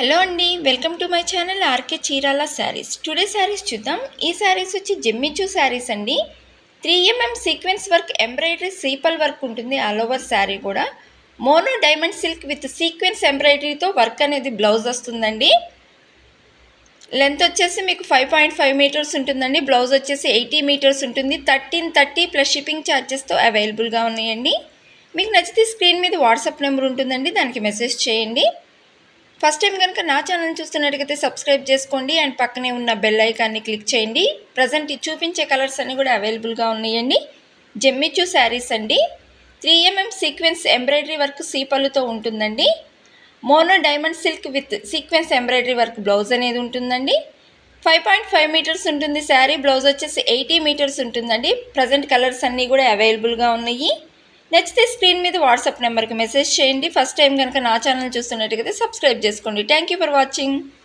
Hello అండి welcome to my channel RK Chirala saris. Today saris చూద్దాం. ఈ శారీస్ వచ్చి జెమ్మిచూ శారీస్ అండి. Three MM sequence work embroidery సీపల్ వర్క్ ఉంటుంది ఆల్ ఓవర్ శారీ కూడా. Mono diamond silk with sequence ఎంబ్రాయిడరీతో work అనేది బ్లౌజ్ వస్తుందండి. లెంత్ వచ్చేసి మీకు ఫైవ్ పాయింట్ ఫైవ్ మీటర్స్ ఉంటుందండి. బ్లౌజ్ వచ్చేసి ఎయిటీ మీటర్స్ ఉంటుంది. థర్టీన్ థర్టీ ప్లస్ షిప్పింగ్ ఛార్జెస్తో అవైలబుల్గా ఉన్నాయండి. మీకు నచ్చితే స్క్రీన్ మీద వాట్సాప్ నెంబర్ ఉంటుందండి. దానికి మెసేజ్ చేయండి. ఫస్ట్ టైం కనుక నా ఛానల్ చూస్తున్నట్టుగైతే సబ్స్క్రైబ్ చేసుకోండి అండ్ పక్కనే ఉన్న బెల్ ఐకాన్ని క్లిక్ చేయండి. ప్రజెంట్ చూపించే కలర్స్ అన్నీ కూడా అవైలబుల్గా ఉన్నాయండి. జెమ్మిచూ శారీస్ అండి. Three MM sequence embroidery work సీపల్లుతో ఉంటుందండి. Mono diamond silk with sequence embroidery work blouse అనేది ఉంటుందండి. ఫైవ్ పాయింట్ ఫైవ్ మీటర్స్ ఉంటుంది శారీ బ్లౌజ్ వచ్చేసి ఎయిటీ మీటర్స్ ఉంటుందండి. ప్రజెంట్ కలర్స్ అన్నీ కూడా అవైలబుల్గా ఉన్నాయి. నచ్చితే స్క్రీన్ మీద వాట్సాప్ నెంబర్కి మెసేజ్ చేయండి. ఫస్ట్ టైం కనుక నా ఛానల్ చూస్తున్నట్టుగా సబ్స్క్రైబ్ చేసుకోండి. Thank you for watching.